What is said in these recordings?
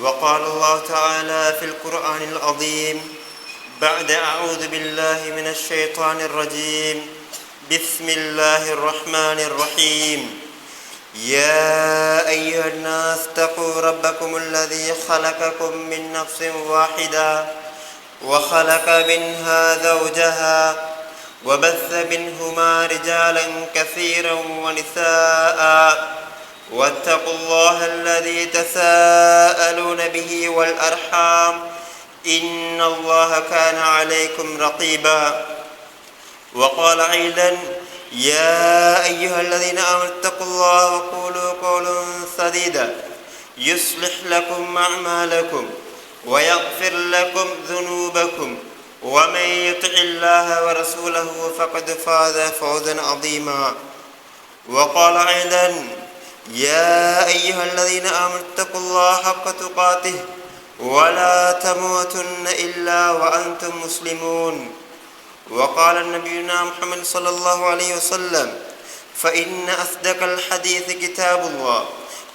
وقال الله تعالى في القرآن العظيم بعد أعوذ بالله من الشيطان الرجيم. بسم الله الرحمن الرحيم. يا أيها الناس اتقوا ربكم الذي خلقكم من نفس واحدة وخلق منها زوجها وبث منهما رجالا كثيرا ونساء واتقوا الله الذي تساءلون به والأرحام إن الله كان عليكم رقيبا. وقال أيضا يا أيها الذين آمنوا اتقوا الله وقولوا قولا سديدا. يصلح لكم أعمالكم ويغفر لكم ذنوبكم. ومن يطع الله ورسوله فقد فاز فوزا عظيما. وقال أيضا يا أيها الذين آمنوا اتقوا الله حق تقاته ولا تموتن إلا وأنتم مسلمون. وقال نبينا محمد صلى الله عليه وسلم فإن أصدق الحديث كتاب الله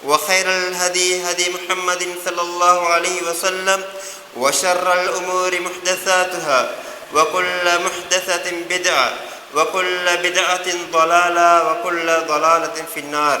وخير الهدي هدي محمد صلى الله عليه وسلم وشر الأمور محدثاتها وكل محدثة بدعة وكل بدعة ضلالة وكل ضلالة في النار.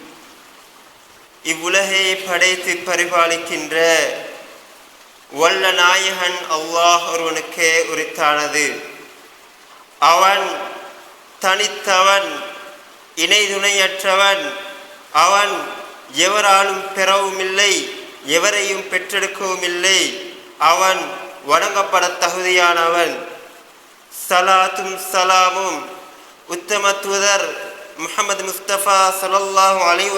இவ்வுலகை படைத்து பரிபாலிக்கின்ற வல்ல நாயகன் அல்லாஹ் ஒருவனுக்கே உரித்தானது. அவன் தனித்தவன் இணை துணையற்றவன் அவன் எவராலும் பெறவும் இல்லை எவரையும் பெற்றெடுக்கவும் இல்லை அவன் வணங்கப்பட தகுதியானவன். சலாத்தும் சலாமும். உத்தமத்துவதர் முகமது முஸ்தபா சலல்லாஹு அலி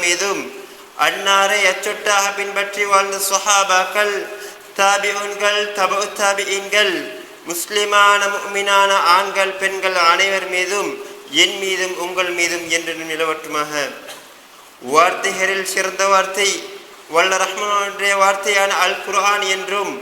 மீதும் அன்னாரை அச்சொட்டாக பின்பற்றி வாழ்ந்த சொஹாபாக்கள் தாபிஉன்கள் தபு தாபியின்கள் முஸ்லிமான முக்மினான ஆண்கள் பெண்கள் அனைவர் மீதும் என் மீதும் உங்கள் மீதும் என்று நிலவட்டுமாக. வார்த்தைகளில் சிறந்த வார்த்தை வல்ல ரஹ்மானுடைய வார்த்தையான அல் குர்ஆன் என்றும்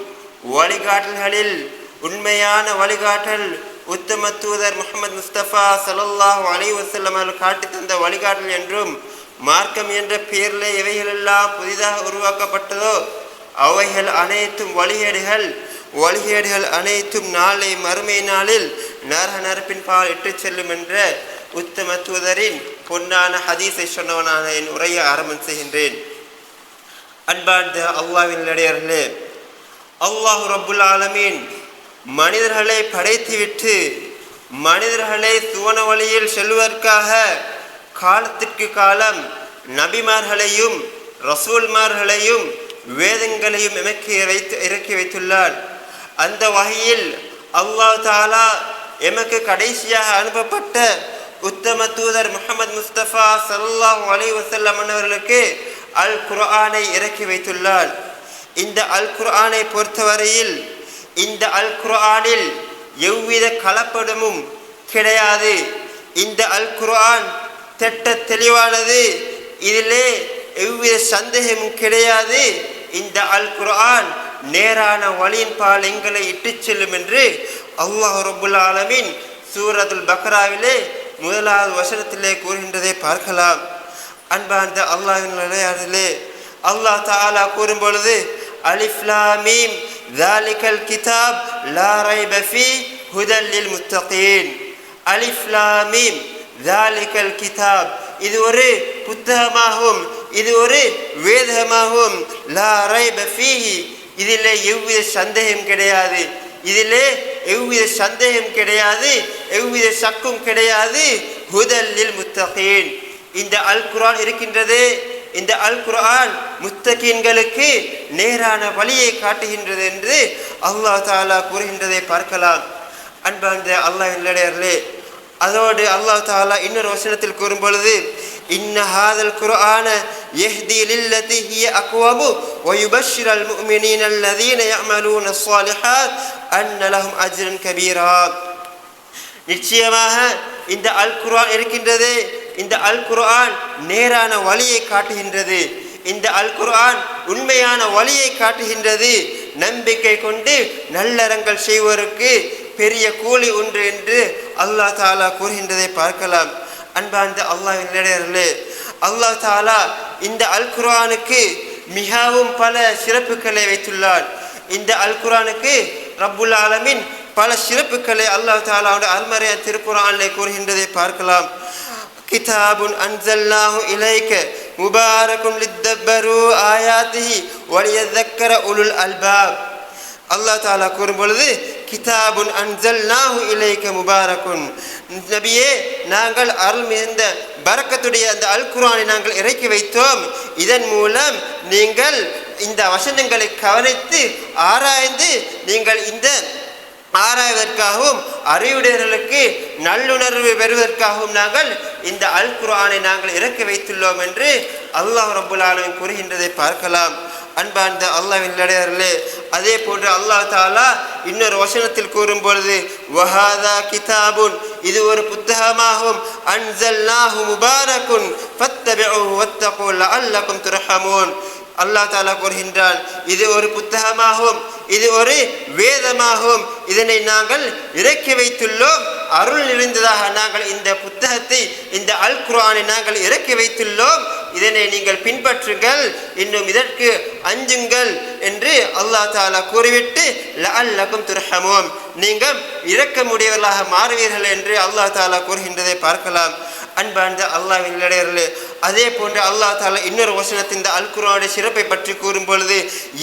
வழிகாட்டல்களில் உண்மையான வழிகாட்டல் உத்தம தூதர் முகமது முஸ்தபா சலல்லாஹ் அலி வசல்லம் காட்டி தந்த வழிகாட்டல் என்றும் மார்க்கம் என்ற பெயரில் எவைகளெல்லாம் புதிதாக உருவாக்கப்பட்டதோ அவைகள் அனைத்தும் வழிகேடுகள். வழிகேடுகள் அனைத்தும் நாளை மறுமை நாளில் நரக நரப்பின் பால் இட்டுச் செல்லும் என்ற உத்தம தூதரின் பொன்னான ஹதீஸை சொன்னவனான என் உரையை ஆரம்பம் செய்கின்றேன். அன்பார்ந்த அல்லாவின் இடையர்களே அல்லாஹு ரபுல் ஆலமீன் மனிதர்களை படைத்துவிட்டு மனிதர்களை சுவன வழியில் செல்வதற்காக காலத்திற்கு காலம் நபிமார்களையும் ரசூல்மார்களையும் வேதங்களையும் எமக்கி வைத்து இறக்கி வைத்துள்ளார். அந்த வகையில் அல்லாஹ் தாலா எமக்கு கடைசியாக அனுப்பப்பட்ட உத்தம தூதர் முகமது முஸ்தபா சல்லாஹ் அலி வசல்லம் அவர்களுக்கு அல் குர்ஆனை இறக்கி வைத்துள்ளார். இந்த அல் குர்ஆனை பொறுத்தவரையில் இந்த அல் குர்ஆனில் எவ்வித கலப்படமும் கிடையாது. இந்த அல் குர்ஆன் திட்ட தெளிவானது. இதிலே எவ்வித சந்தேகமும் கிடையாது. இந்த அல் குர்ஆன் நேரான வழியின் பால் எங்களை இட்டு செல்லும் என்று அல்லாஹ் ரபுல் ஆலமின் சூரதுல் பக்ராவிலே முதலாவது வசனத்திலே கூறுகின்றதை பார்க்கலாம். அன்பார்ந்த அல்லாஹின் விளையாடிலே அல்லாஹ் தாலா கூறும் பொழுது அலிஃப்லாமீம் தாலிகல் கிதாப் லாரை பஃபி ஹுதல்லில் முத்தகீன். அலிஃப்லாமீம் தாலிக்கல் கிதாப் இது ஒரு புத்தகமாகும். இது ஒரு வேதமாகும் லா ரைப ஃபீஹி இதில் எவ்வித சந்தேகம் கிடையாது இதில் எவ்வித சந்தேகம் கிடையாது எவ்வித சக்கும் கிடையாது ஹுதல்லில் முத்தகீன் இந்த அல் குரான் இருக்கின்றது இந்த அல் குரான் முத்தகீன்களுக்கு நேரான வழியை காட்டுகின்றது என்று அல்லாஹ் தாலா கூறுகின்றதை பார்க்கலாம் அன்பார்ந்த அல்லாஹ் இல்லடையர்களே அதோடு அல்லாஹ் தாலா இன்னொரு வசனத்தில் கூறும் பொழுது இன்ன ஹாதல் குர்ஆன யஹ்தி லில்லதி ஹிய அக்வபு வயுபஷ்ஷிர் அல் முஃமினீன அல்லதீன யஅமலூன ஸாலிஹாத் அன்ன லஹும் அஜ்ரன் கபீரா. நிச்சயமாக இந்த அல் குர்ஆன் இருக்கின்றது. இந்த அல் குர்ஆன் நேரான வழியை காட்டுகின்றது. இந்த அல் குர்ஆன் உண்மையான வழியை காட்டுகின்றது. நம்பிக்கை கொண்டு நல்லறங்கள் செய்வோருக்கு பெரிய கூலி ஒன்று என்று அல்லாஹ் தாலா கூறுகின்றதை பார்க்கலாம். அன்பார்ந்த அல்லாஹ் நிலையர்களே அல்லாஹ் தாலா இந்த அல் குர்ஆனுக்கு மிகவும் பல சிறப்புகளை வைத்துள்ளார் இந்த அல் குரானுக்கு ரப்புல் ஆலமின் பல சிறப்புகளை அல்லாஹ் தாலாவுடைய அல்மறைய திருக்குறானிலே கூறுகின்றதை பார்க்கலாம். கிதாபுன் அன்சல்லாஹு இலைக்க முபாரக்கும் லித்தப்பரு ஆயாத்திஹி வலியதக்கர உலுல் அல்பாப். அல்லாஹ் தாலா கூறும் பொழுது கிதாபுன் அன்சல்னாஹு இலைக்க முபாரக்குன் நபியே நாங்கள் அருள் மிகுந்த பரக்கத்துடைய அந்த அல் குரானை நாங்கள் இறக்கி வைத்தோம். இதன் மூலம் நீங்கள் இந்த வசனங்களை கவனித்து ஆராய்ந்து நீங்கள் இந்த ஆராய்வதற்காகவும் அறிவுடையர்களுக்கு நல்லுணர்வு பெறுவதற்காகவும் நாங்கள் இந்த அல் குரானை நாங்கள் இறக்கி வைத்துள்ளோம் என்று அல்லாஹ் ரப்புல் ஆலமீன் கூறுகின்றதை பார்க்கலாம். அன்பார்ந்த அல்லாவின் இடையர்களே அதே போன்று அல்லாஹ் தாலா இன்னொரு வசனத்தில் கூறும் பொழுது வஹாதா கிதாபுன் இது ஒரு புத்தகமாகும். அன்சல்லாஹு முபாரக்குன் ஃபத்தபிஉஹு வத்தகூ லஅல்லகும் துர்ஹமூன். அல்லாஹ் தாலா கூறுகின்றான் இது ஒரு புத்தகமாகும். இது ஒரு வேதமாகும். இதனை நாங்கள் இறக்கி வைத்துள்ளோம். அருள் நிறைந்ததாக நாங்கள் இந்த புத்தகத்தை இந்த அல் குர்ஆனை நாங்கள் இறக்கி வைத்துள்ளோம். இதனை நீங்கள் பின்பற்றுங்கள். இன்னும் இதற்கு அஞ்சுங்கள் என்று அல்லாஹ் தாலா கூறிவிட்டு லஅல்லகும் துர்ஹமூன். நீங்கள் இரக்கமுடையவர்களாக மாறுவீர்கள் என்று அல்லாஹ் தாலா கூறுகின்றதை பார்க்கலாம். அன்பார்ந்த அல்லாஹ்வின் இடையர்களே அதே போன்று அல்லாஹ் தாலா இன்னொரு வசனத்தின் இந்த அல் குர்ஆனுடைய சிறப்பை பற்றி கூறும் பொழுது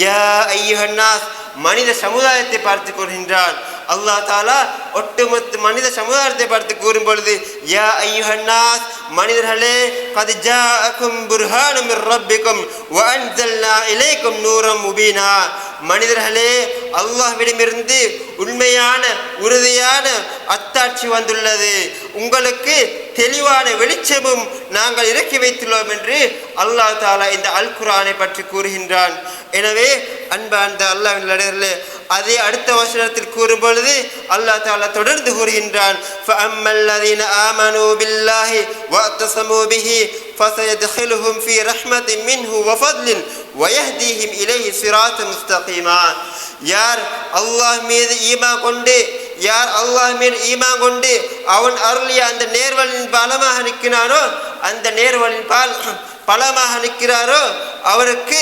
யா ஐயுஹன்னாஸ் மனித சமுதாயத்தை பார்த்து கூறுகின்றான் அல்லா தாலா ஒட்டுமொத்த மனித சமுதாயத்தை பார்த்து கூறும் பொழுது யா ஐயுஹன்னாஸ் மனிதர்களே கது ஜாஅக்கும் புர்ஹானும் ரப்பிக்கும் வ அன்ஸல்னா இலைக்கும் நூரம் முபீனா. மனிதர்களே அல்லாஹ்விடமிருந்து உண்மையான உறுதியான அத்தாட்சி வந்துள்ளது உங்களுக்கு தெளிவான வெளிச்சமும் நாங்கள் இறக்கி வைத்துள்ளோம் என்று அல்லாஹ் தாலா இந்த அல் குர்ஆனை பற்றி கூறுகின்றான் எனவே அன்பார்ந்த அல்லாஹ்வின் நடுவர்களே அதே அடுத்த வசனத்தில் கூறும் பொழுது அல்லாஹ் தாலா தொடர்ந்து கூறுகின்றான் فَأَمَّا الَّذِينَ آمَنُوا بِاللَّهِ وَاعْتَصَمُوا بِهِ فَسَيَدْخِلُهُمْ فِي رَحْمَةٍ مِّنْهُ وَفَضْلٍ வயஹ்தீஹிம் இலைஹி சிராத்து முஸ்தகீமா யார் அல்லாஹ் மீது ஈமா கொண்டு யார் அல்லாஹ் மீது ஈமா கொண்டு அவன் அருளிய அந்த நேர்வழியின் பலமாக நிற்கிறானோ அந்த நேர்வழியின் பால் பலமாக நிற்கிறாரோ அவருக்கு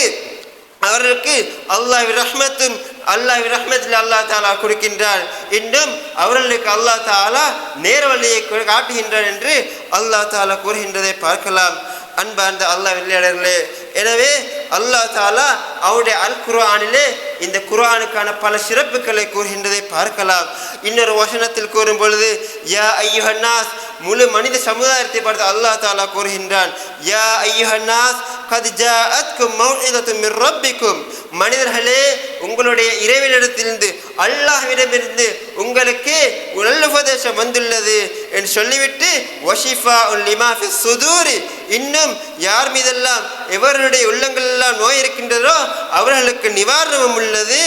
அவர்களுக்கு அல்லாஹ் ரஹ்மத்தும் அல்லாஹ் ரஹ்மத்தில் அல்லா தாலா கொடுக்கின்றார். இன்னும் அவர்களுக்கு அல்லா தாலா நேர்வழியை காட்டுகின்றார் என்று அல்லா தாலா கூறுகின்றதை பார்க்கலாம். அன்பார்ந்த அல்லாஹ் விளையாடர்களே எனவே அல்லாஹ் தாலா அவருடைய அல் குர்ஆனிலே இந்த குர்ஆனுக்கான பல சிறப்புகளை கூறுகின்றதை பார்க்கலாம். இன்னொரு வசனத்தில் கூறும் பொழுது யா ஐயுஹன்னாஸ் முழு மனித சமுதாயத்தை பார்த்து அல்லாஹ் தாலா கூறுகின்றான். யா ஐயுஹன்னாஸ் கத் ஜாஅத்கும் மௌஇதத்தும் மிர் ரப்பிக்கும். மனிதர்களே உங்களுடைய இறைவனிடத்திலிருந்து அல்லாஹ்விடமிருந்து உங்களுக்கு நல்ல உபதேசம் வந்துள்ளது என்று சொல்லிவிட்டு வஷிஃபா உல் ஃபி சுதூரி இன்னும் யார் மீதெல்லாம் எவர்களுடைய உள்ளங்கள் எல்லாம் நோய் இருக்கின்றதோ அவர்களுக்கு நிவாரணமும் உள்ளது.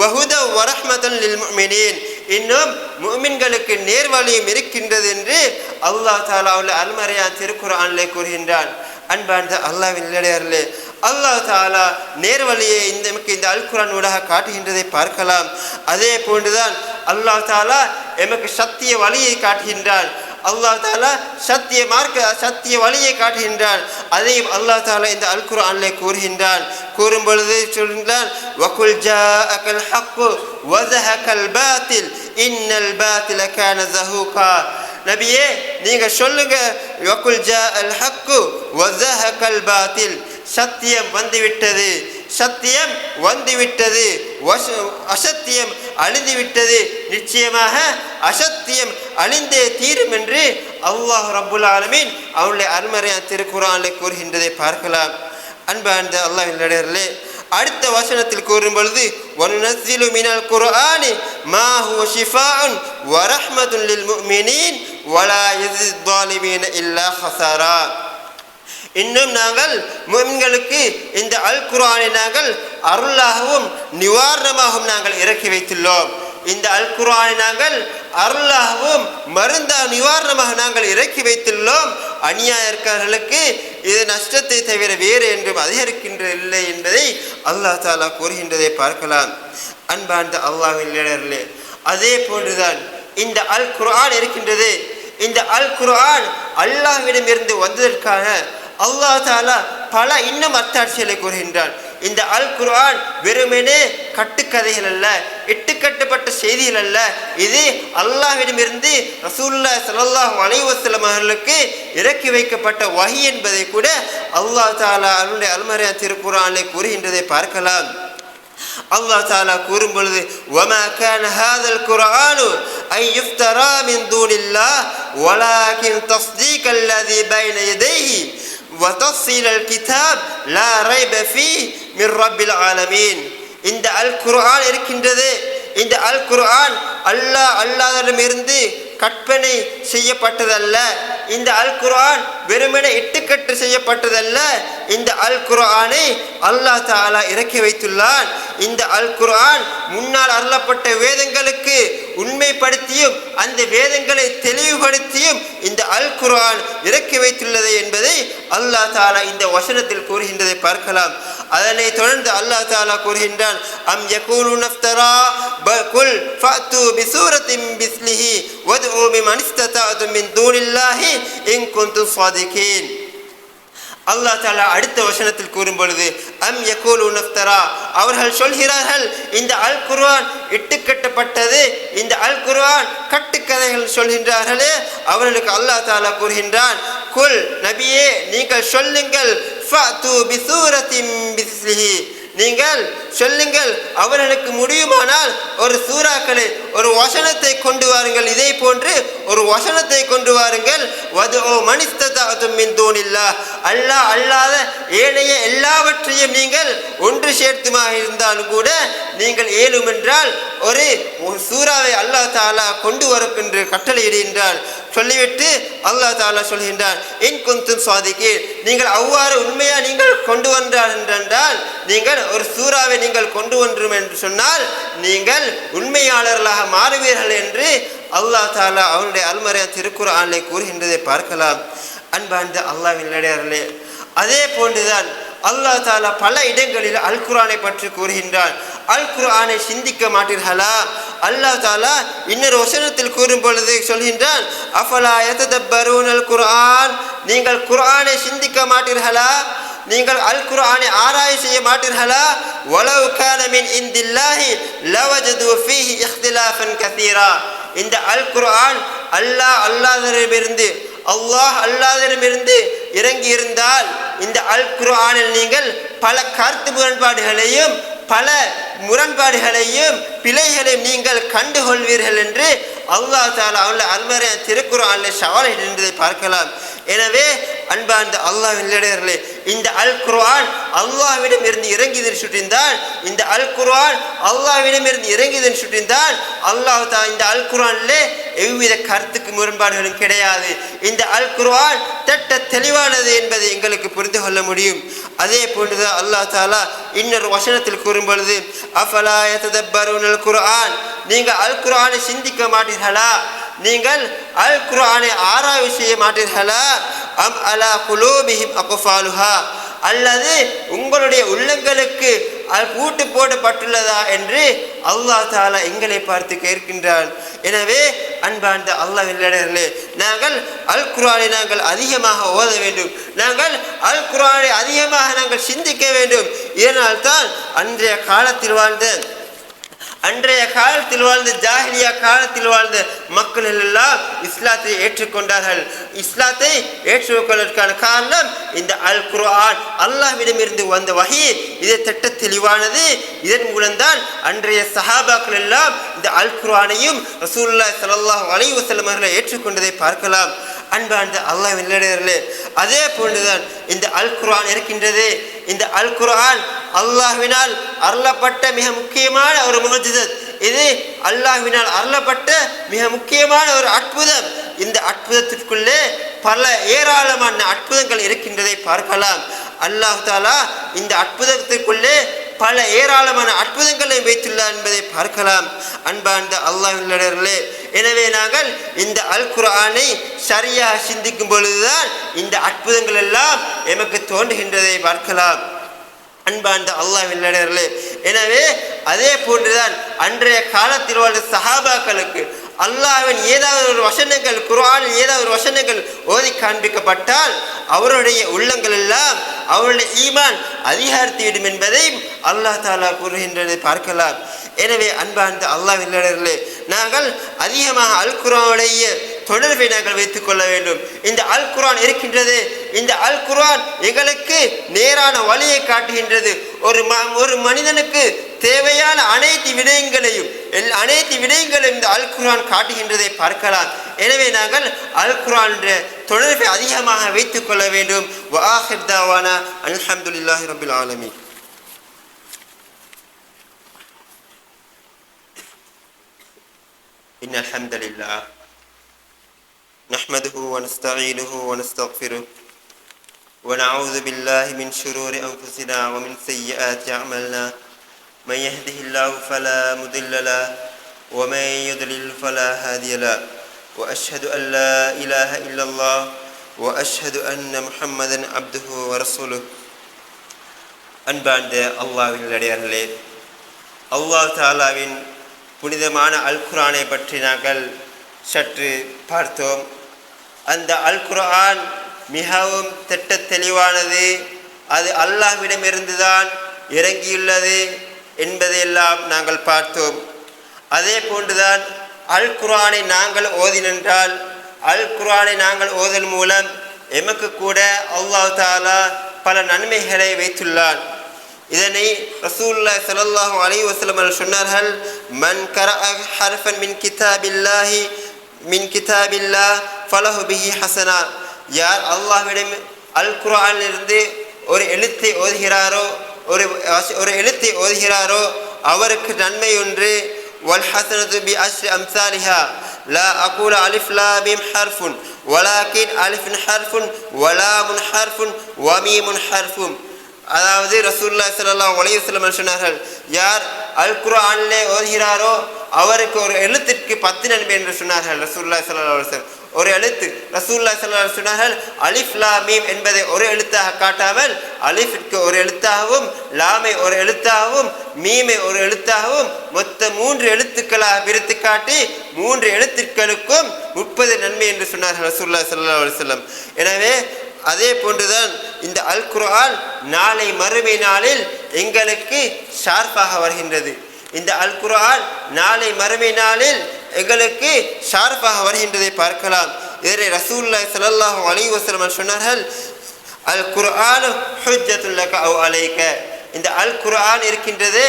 வஹுத வரஹ்மதன் லில் இன்னும் முமின்களுக்கு நேர்வழியும் இருக்கின்றது என்று அல்லாஹ் தாலா உள்ள அல்மறையா திருக்குறானிலே கூறுகின்றான். அன்பார்ந்த அல்லாவின் நிலையார்களே அல்லாஹ் தாலா நேர்வழியை இந்த எமக்கு இந்த அல்குரான் ஊடாக காட்டுகின்றதை பார்க்கலாம். அதே போன்றுதான் அல்லாஹ் தாலா எமக்கு சத்திய வழியை காட்டுகின்றான். அல்லாஹ் தாலா சத்திய மார்க்க சத்திய வழியை காட்டுகின்றான். அதையும் அல்லாஹ் தாலா இந்த அல் குர்ஆனிலே கூறுகின்றான். கூறும் பொழுது சொல்கின்றான் வகுல் ஜாஅகல் ஹக்கு வதஹகல் பாத்தில் இன்னல் பாத்தில கான ஜஹூகா நபியே நீங்கள் சொல்லுங்க வகுல் ஜா அல் ஹக்கு பாத்தில் சத்தியம் வந்துவிட்டது. சத்தியம் வந்துவிட்டது. வச- அசத்தியம் அழிந்துவிட்டது. நிச்சயமாக அசத்தியம் அழிந்தே தீரும் என்று அல்லாஹ் ரபுல் ஆலமீன் அவனுடைய அருமறையான திருக்குறானில் கூறுகின்றதை பார்க்கலாம். அன்பார்ந்த அல்லாஹ் அடுத்த வசனத்தில் கூறும் பொழுது ஒன்னசிலு மினல் குர்ஆனி மா ஹுவ ஷிஃபாஉன் வ ரஹ்மதுல் லில் முஃமினீன் வ லா யஸித் ஸாலிமீன இல்லா ஹஸரா இன்னும் நாங்கள் முஃமின்களுக்கு இந்த அல் குர்ஆனை நாங்கள் அருளாகவும் நிவாரணமாகவும் நாங்கள் இறக்கி வைத்துள்ளோம் இந்த அல் குர்ஆனை நாங்கள் அருளாகவும் மருந்தா நிவாரணமாக நாங்கள் இறக்கி வைத்துள்ளோம். அநியாயக்காரர்களுக்கு இது நஷ்டத்தை தவிர வேறு என்றும் அதிகரிக்கின்ற இல்லை என்பதை அல்லாஹ் தாலா கூறுகின்றதை பார்க்கலாம். அன்பார்ந்த அல்லாஹ்வின் நிழலே அதே போன்றுதான் இந்த அல் குர்ஆன் இருக்கின்றது. இந்த அல் குர்ஆன் அல்லாஹ்விடமிருந்து வந்ததற்காக அல்லாஹ் தாலா பல இன்னும் அத்தாட்சிகளை கூறுகின்றான். இந்த அல் குர்ஆன் வெறுமனே கட்டுக்கதைகள் அல்ல இட்டுக்கட்டுப்பட்ட செய்திகள் அல்ல. இது அல்லாஹ்விடமிருந்து ரசூல்லா சல்லாஹ் அலைவசலம் அவர்களுக்கு இறக்கி வைக்கப்பட்ட வகி என்பதை கூட அல்லாஹ் தாலா அவனுடைய அல்மரியா திருக்குறானை கூறுகின்றதை பார்க்கலாம். அல்லாஹ் தாலா கூறும் பொழுது ஒமா கான ஹாதல் குர்ஆனு ஐ யுஃப்தரா மின் தூனில்லா வலாகின் தஸ்தீக் அல்லதி பைன யதைஹி يَدَيْهِ وَتَفْصِيلَ الْكِتَابِ لَا رَيْبَ فِيهِ مِن رَّبِّ الْعَالَمِينَ இந்த அல் குர்ஆன் இருக்கின்றது இந்த அல் குர்ஆன் அல்லாஹ் அல்லாஹ்விடமிருந்து கற்பனை செய்யப்பட்டதல்ல இந்த அல் குர்ஆன் வெறுமனே இட்டுக்கட்டு செய்யப்பட்டதல்ல இந்த அல் குர்ஆனை அல்லாஹ் தாலா இறக்கி வைத்துள்ளான் இந்த அல் குர்ஆன் முன்னால் அருளப்பட்ட வேதங்களுக்கு உண்மைப்படுத்தியும் அந்த வேதங்களை தெளிவுபடுத்தியும் இந்த அல் குர்ஆன் இறக்கி வைத்துள்ளது என்பதை அல்லாஹ் தாலா இந்த வசனத்தில் கூறுகின்றதை பார்க்கலாம். அதனை தொடர்ந்து அல்லாஹ் தாலா கூறுகின்றான் அம் யகூலு நஃப்தரா குல் ஃபஅத்து பிசூரத்தின் பிஸ்லிஹி வதுஉ பிமன் இஸ்ததஅதும் மின் தூனில்லாஹி இன் குன்தும் ஸாதிகீன். அல்லாஹ் தாலா அடுத்த வசனத்தில் கூறும் பொழுது அம் யகோல் உனஃப்தரா அவர்கள் சொல்கிறார்கள் இந்த அல் குர்வான் இட்டுக்கட்டப்பட்டது இந்த அல் குர்வான் கட்டுக்கதைகள் சொல்கின்றார்களே. அவர்களுக்கு அல்லாஹ் தாலா கூறுகின்றான் குல் நபியே நீங்கள் சொல்லுங்கள் நீங்கள் சொல்லுங்கள் அவர்களுக்கு முடியுமானால் ஒரு சூறாக்களை ஒரு வசனத்தை கொண்டு வாருங்கள். இதே போன்று ஒரு வசனத்தை கொண்டு வாருங்கள். வது ஓ மனிஸ்ததாதும் மின் தூணில்லா அல்லாஹ் அல்லாத ஏனைய எல்லாவற்றையும் நீங்கள் ஒன்று சேர்த்துமாக இருந்தாலும் கூட நீங்கள் ஏழும் என்றால் ஒரு ஒரு சூறாவை அல்லாஹ் தாலா கொண்டு வரக்கென்று கட்டளையிடுகின்றால் சொல்லிவிட்டு அல்லாஹ் தாலா சொல்கின்றான் என் குந்தும் சுவாதிக்கீர் நீங்கள் அவ்வாறு உண்மையாக நீங்கள் கொண்டு வந்தார் என்றால் நீங்கள் ஒரு சூறாவை நீங்கள் கொண்டு வந்தோம் என்று சொன்னால் நீங்கள் உண்மையாளர்களாக மாறுவீர்கள் என்று அல்லாஹ் தாலா அவனுடைய அல்மறைய திருக்குறானிலே கூறுகின்றதை பார்க்கலாம். அன்பார்ந்த அல்லாவின் நடையர்களே அதே போன்றுதான் அல்லாஹ் தாலா பல இடங்களில் அல் குர்ஆனை பற்றி கூறுகின்றான். அல் குர்ஆனை சிந்திக்க மாட்டீர்களா? அல்லாஹ் தாலா இன்னொரு வசனத்தில் கூறும் பொழுது சொல்கின்றான் அஃபலா யததப்பரூன் அல் குர்ஆன்? நீங்கள் குர்ஆனை சிந்திக்க மாட்டீர்களா? நீங்கள் அல் குர்ஆனை ஆராய்ச்சி செய்ய மாட்டீர்களா? வலவு கான மின் இந்தில்லாஹி லவஜது ஃபீஹி இஹ்திலாஃபன் கதீரா இந்த அல் குர்ஆன் அல்லாஹ் அல்லாஹ்விடமிருந்து அல்லாஹ் அல்லாஹ்விடமிருந்து இறங்கி இருந்தால் இந்த அல் குர்ஆனில் நீங்கள் பல கருத்து முரண்பாடுகளையும் பல முரண்பாடுகளையும் பிழைகளையும் நீங்கள் கண்டுகொள்வீர்கள் என்று அல்லாஹ் தாலா அவள அல்மறைய திருக்குறானில் சவால் என்றதை பார்க்கலாம். எனவே அன்பார்ந்த அல்லாஹ் இல்லடையர்களே இந்த அல் குர்ஆன் அல்லாஹ்விடம் இருந்து இறங்கியதன் சுட்டிருந்தால் இந்த அல் குர்ஆன் அல்லாஹ்விடம் இருந்து இறங்கியதன் சுட்டிருந்தால் அல்லாஹ் தான் இந்த அல் குர்ஆனிலே எவ்வித கருத்துக்கு முரண்பாடுகளும் கிடையாது. இந்த அல் குர்ஆன் திட்ட தெளிவானது என்பதை எங்களுக்கு புரிந்து கொள்ள முடியும். அதே போன்றுதான் அல்லாஹ் தாலா இன்னொரு வசனத்தில் கூறும் பொழுது அஃபலா குர்ஆன்? நீங்கள் அல் குர்ஆனை சிந்திக்க மாட்டீர்களா? நீங்கள் அல் குர்ஆனை ஆராய்வு செய்ய மாட்டீர்களா? அம் அலா குலூபிஹிம் அகுஃபாலுஹா. அல்லது உங்களுடைய உள்ளங்களுக்கு அது பூட்டு போடப்பட்டுள்ளதா என்று அல்லாஹ் தாலா எங்களை பார்த்து கேட்கின்றான். எனவே அன்பார்ந்த அல்லாஹ் நாங்கள் அல் குரானை நாங்கள் அதிகமாக ஓத வேண்டும். நாங்கள் அல் குரானை அதிகமாக நாங்கள் சிந்திக்க வேண்டும். இதனால் தான் அன்றைய காலத்தில் வாழ்ந்த அன்றைய காலத்தில் வாழ்ந்த ஜாஹிலியா காலத்தில் வாழ்ந்த மக்கள் எல்லாம் இஸ்லாத்தை ஏற்றுக்கொண்டார்கள். இஸ்லாத்தை ஏற்றுக்கொள்வதற்கான காரணம் இந்த அல் குர்ஆன் அல்லாஹ்விடமிருந்து வந்த வகை இது திட்ட தெளிவானது. இதன் மூலம்தான் அன்றைய சஹாபாக்கள் எல்லாம் இந்த அல் குர்ஆனையும் ரசூல்லா ஸல்லல்லாஹு அலைஹி வசலம் அவர்களை ஏற்றுக்கொண்டதை பார்க்கலாம். அன்பார்ந்த அல்லாஹ் விளையாடுகளே அதே போன்றுதான் இந்த அல் குர்ஆன் இருக்கின்றது. இந்த அல் குரான் அல்லாஹ்வினால் அருளப்பட்ட மிக முக்கியமான ஒரு முகஜிதத் இது அல்லாஹ்வினால் அருளப்பட்ட மிக முக்கியமான ஒரு அற்புதம். இந்த அற்புதத்திற்குள்ளே பல ஏராளமான அற்புதங்கள் இருக்கின்றதை பார்க்கலாம். அல்லாஹ் தாலா இந்த அற்புதத்திற்குள்ளே பல ஏராளமான அற்புதங்களை வைத்துள்ளார் என்பதை பார்க்கலாம். அன்பார்ந்த அல்லாஹ் எனவே நாங்கள் இந்த அல் குர்ஆனை சரியாக சிந்திக்கும் பொழுதுதான் இந்த அற்புதங்கள் எல்லாம் எமக்கு தோன்றுகின்றதை பார்க்கலாம். அன்பார்ந்த அல்லாஹ் எனவே அதே போன்றுதான் அன்றைய காலத்தில் வாழ்ந்த சஹாபாக்களுக்கு அல்லாவின் ஏதாவது ஒரு வசனங்கள் குர்ஆனில் ஏதாவது ஒரு வசனங்கள் ஓதி காண்பிக்கப்பட்டால் அவருடைய உள்ளங்கள் எல்லாம் அவருடைய ஈமான் அதிகரித்துவிடும் என்பதையும் அல்லாஹ் தாலா கூறுகின்றதை. பார்க்கலாம். எனவே அன்பார்ந்த அல்லாஹ் நாங்கள் அதிகமாக அல் குரானுடைய தொடர்பை நாங்கள் வைத்துக் கொள்ள வேண்டும். இந்த அல் குரான் இருக்கின்றது. இந்த அல் குரான் எங்களுக்கு நேரான வழியை காட்டுகின்றது. ஒரு ம- ஒரு மனிதனுக்கு தேவையான அனைத்து விடயங்களையும் எல் அனைத்து விடயங்களையும் இந்த அல் குரான் காட்டுகின்றதை பார்க்கலாம். எனவே நாங்கள் அல் குரான் தொடர்பை அதிகமாக வைத்துக் கொள்ள வேண்டும். வஆஹிர் தாவானா அல்ஹம்துலில்லாஹி ஆலமி إن الحمد لله نحمده ونستعينه ونستغفره ونعوذ بالله من شرور أنفسنا ومن سيئات أعمالنا من يهده الله فلا مضل له ومن يضلل فلا هادي له وأشهد أن لا إله إلا الله وأشهد أن محمدا عبده ورسوله அன்பார்ந்த அல்லாவின் அடையார்களே அல்லாஹ் தாலாவின் புனிதமான அல் குர்ஆனை பற்றி நாங்கள் சற்று பார்த்தோம். அந்த அல் குர்ஆன் மிகவும் திட்ட தெளிவானது. அது அல்லாஹ்விடமிருந்து தான் இறங்கியுள்ளது என்பதையெல்லாம் நாங்கள் பார்த்தோம். அதே போன்றுதான் அல் குர்ஆனை நாங்கள் ஓதினென்றால் அல் குர்ஆனை நாங்கள் ஓதல் மூலம் எமக்கு கூட அல்லாஹ் தாலா பல நன்மைகளை வைத்துள்ளான். இதனை ரசூலுல்லாஹி ஸல்லல்லாஹு அலைஹி வஸல்லம் அவர்கள் சொன்னார்கள் மன் கரஅ ஹர்ஃபன் மின் கிதாபில்லாஹி மின் கிதாபில்லாஹ் ஃபலஹு பிஹி ஹஸனா யார் அல்லாஹ்விடம் அல் குர்ஆனிலிருந்து ஒரு எழுத்தை ஓதுகிறாரோ ஒரு வச- ஒரு எழுத்தை ஓதுகிறாரோ அவருக்கு நன்மை ஒன்று வல் ஹஸனது பி அஷ்ரி அம்சாலிஹா லா அகூல அலிஃப் லா மீம் ஹர்ஃபுன் வலாக்கின் அலிஃபின் ஹர்ஃபுன் வலாமுன் ஹர்ஃபுன் வமீமுன் ஹர்ஃபுன் அதாவது ரசூல்லா ஸல்லல்லாஹு அலைஹி சில சொன்னார்கள் யார் அல் குர்ஆனிலே ஓதுகிறாரோ அவருக்கு ஒரு எழுத்திற்கு பத்து நன்மை என்று சொன்னார்கள் ரசூல்லா ஸல்லல்லாஹு அலைஹி ஒரு எழுத்து ரசூல்லா ஸல்லல்லாஹு சொன்னார்கள் அலிஃப் லா மீம் என்பதை ஒரு எழுத்தாக காட்டாமல் அலிஃபிற்கு ஒரு எழுத்தாகவும் லாமை ஒரு எழுத்தாகவும் மீமை ஒரு எழுத்தாகவும் மொத்த மூன்று எழுத்துக்களாக பிரித்து காட்டி மூன்று எழுத்துக்களுக்கும் முப்பது நன்மை என்று சொன்னார்கள் ரசூல்லா சல்லா அலுவலம் எனவே அதே போன்றுதான் இந்த அல் குர்ஆன் நாளை மறுமை நாளில் எங்களுக்கு ஷார்ப்பாக வருகின்றது. இந்த அல் குர்ஆன் நாளை மறுமை நாளில் எங்களுக்கு ஷார்ப்பாக வருகின்றதை பார்க்கலாம். இதனை ரசூல்லா ஸல்லல்லாஹு அலி வசலம் சொன்னார்கள் அல் குர்ஆன் ஹுஜ்ஜத்துல் அவ் இந்த அல் குரான் இருக்கின்றது.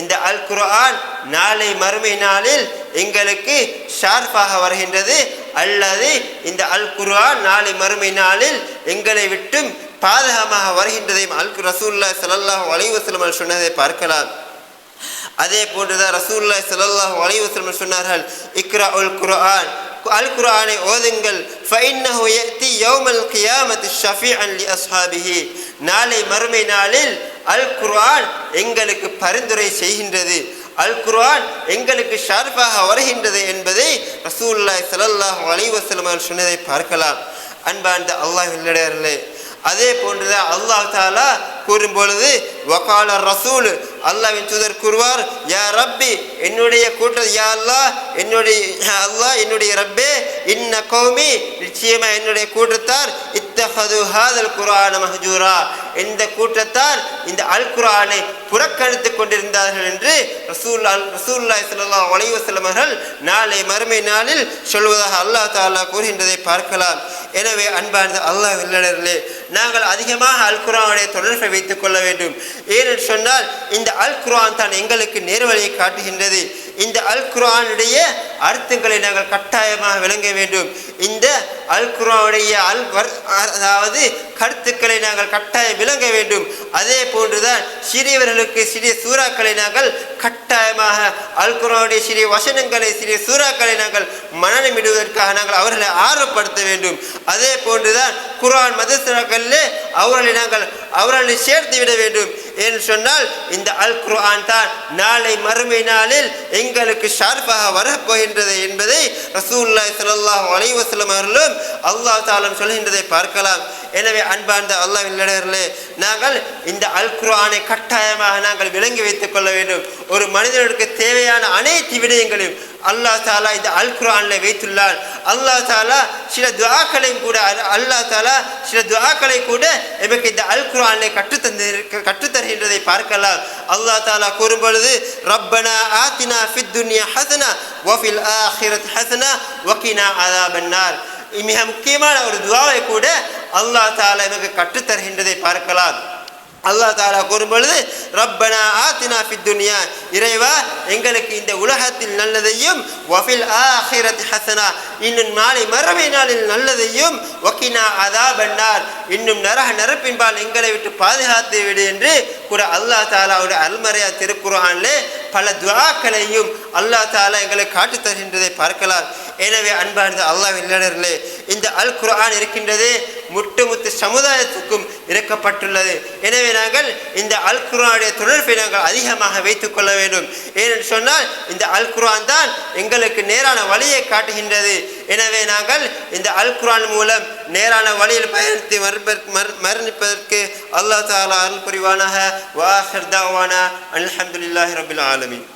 இந்த அல் குர்ஆன் நாளை மறுமை நாளில் எங்களுக்கு ஷார்ப்பாக வருகின்றது. அல்லது இந்த அல் குர்ஆன் நாளை மறுமை நாளில் எங்களை விட்டும் பாதகமாக வருகின்றதையும் அல் ரசூல்லா ஸல்லல்லாஹு அலைவசலம் சொன்னதை பார்க்கலாம். அதே போன்றுதான் ரசூல்லா சலல்லாஹ் அலைவசலம் சொன்னார்கள் இக்ரா உல் குர்ஆன் அல் குர்ஆனை ஓதுங்கள் ஃபைன்னஹு யத்தி யௌமல் கியாமத்தி ஷஃபீஅன் லி அஸ்ஹாபிஹி. நாளை மறுமை நாளில் அல் குர்ஆன் எங்களுக்கு பரிந்துரை செய்கின்றது. அல் குர்ஆன் எங்களுக்கு ஷார்ப்பாக வருகின்றது என்பதை ரசூல்லாய் சலல்லாஹ் அலைவசலம் அவர்கள் சொன்னதை பார்க்கலாம். அன்பார்ந்த அல்லாஹ் இல்லடையர்களே அதே போன்றுதான் அல்லாஹ் தாலா கூறும் பொழுது வக்கால ரசூல் அல்லாவின் தூதர் கூறுவார் யா ரப்பி என்னுடைய கூட்டம் யா அல்லாஹ் என்னுடைய அல்லா அல்லாஹ் என்னுடைய ரப்பே இன்ன கௌமி நிச்சயமா என்னுடைய கூட்டத்தார் இத்தஹது ஹாதல் குரான மஹஜூரா. இந்த கூட்டத்தார் இந்த அல் குரானை புறக்கணித்துக் கொண்டிருந்தார்கள் என்று ரசூல் ரசூல்லா ஸல்லல்லாஹு அலைஹி அவர்கள் நாளை மறுமை நாளில் சொல்வதாக அல்லாஹ் தாலா கூறுகின்றதை பார்க்கலாம். எனவே அன்பானது அல்லாஹ் வெள்ளடர்களே நாங்கள் அதிகமாக அல் குரானுடைய தொடர்பை வைத்துக் கொள்ள வேண்டும். ஏனென்று சொன்னால் இந்த அல் குரான் தான் எங்களுக்கு நேர்வழியை காட்டுகின்றது. இந்த அல் குரானுடைய அர்த்தங்களை நாங்கள் கட்டாயமாக விளங்க வேண்டும். இந்த அல் குரானுடைய அல் அதாவது கருத்துக்களை நாங்கள் கட்டாயம் விளங்க வேண்டும். அதே போன்றுதான் சிறியவர்களுக்கு சிறிய சூறாக்களை நாங்கள் கட்டாயமாக அல் குரானுடைய சிறிய வசனங்களை சிறிய சூறாக்களை நாங்கள் மனநமிடுவதற்காக நாங்கள் அவர்களை ஆர்வப்படுத்த வேண்டும். அதே போன்றுதான் குரான் மதசராக்களிலே அவர்களை நாங்கள் அவர்களை சேர்த்து விட வேண்டும். என்று சொன்னால் இந்த அல் குர்ஆன் தான் நாளை மறுமை நாளில் எங்களுக்கு ஷார்ப்பாக வரப்போகின்றது என்பதை ரசூலுல்லாஹி ஸல்லல்லாஹு அலைஹி அவர்களும் அல்லாஹ் தாலம் சொல்கின்றதை பார்க்கலாம். எனவே அன்பார்ந்த அல்லாஹ் இல்லடர்களே நாங்கள் இந்த அல் குரானை கட்டாயமாக நாங்கள் விளங்கி வைத்துக் கொள்ள வேண்டும். ஒரு மனிதனுக்கு தேவையான அனைத்து விடயங்களையும் அல்லாஹ் தாலா இந்த அல் குரானில் வைத்துள்ளார் அல்லாஹ் தாலா சில துவாக்களையும் கூட அல்- அல்லாஹ் தாலா சில துவாக்களை கூட எமக்கு இந்த அல் குரானை கற்றுத்தந்து கற்றுத்தருகின்றதை பார்க்கலாம். அல்லாஹ் தாலா கூறும் பொழுது ரப்பனா ஆத்தினா ஃபித் துன்யா ஹசனா வஃபில் ஆஹிரத் ஹசனா வகினா அதாபன்னார் மிக முக்கியமான ஒரு துவாவை கூட அல்லாஹ் தாலா எனக்கு கற்றுத்தருகின்றதை பார்க்கலாம். அல்லாஹ் தாலா கூறும் பொழுது ரப்பனா ஆத்தினா ஃபித் இறைவா எங்களுக்கு இந்த உலகத்தில் நல்லதையும் வஃபில் ஆஹிரத் ஹசனா. இன்னும் நாளை மறுமை நாளில் நல்லதையும் ஒக்கினா அதா பண்ணார் இன்னும் நரக நரப்பின்பால் எங்களை விட்டு பாதுகாத்து விடு என்று கூட அல்லாஹ் தாலாவுடைய அல்மறையா திருக்குறானிலே பல துவாக்களையும் அல்லாஹ் தாலா எங்களை காட்டித் தருகின்றதை பார்க்கலாம். எனவே அன்பார்ந்த அல்லாஹ் இல்லடர்களே இந்த அல் குர்ஆன் இருக்கின்றது முட்டு முத்து சமுதாயத்துக்கும் இறக்கப்பட்டுள்ளது. எனவே நாங்கள் இந்த அல் குர்ஆனுடைய தொடர்பை நாங்கள் அதிகமாக வைத்துக் கொள்ள வேண்டும். ஏனென்று சொன்னால் இந்த அல் குர்ஆன் தான் எங்களுக்கு நேரான வழியை காட்டுகின்றது. எனவே நாங்கள் இந்த அல் குர்ஆன் மூலம் நேரான வழியில் பயணித்து மரணிப்பதற்கு அல்லாஹ் தாலா அருள் புரிவானாக. வாஹிர் தாவானா. அல்ஹம்துலில்லாஹி ரபில் ஆலமின்.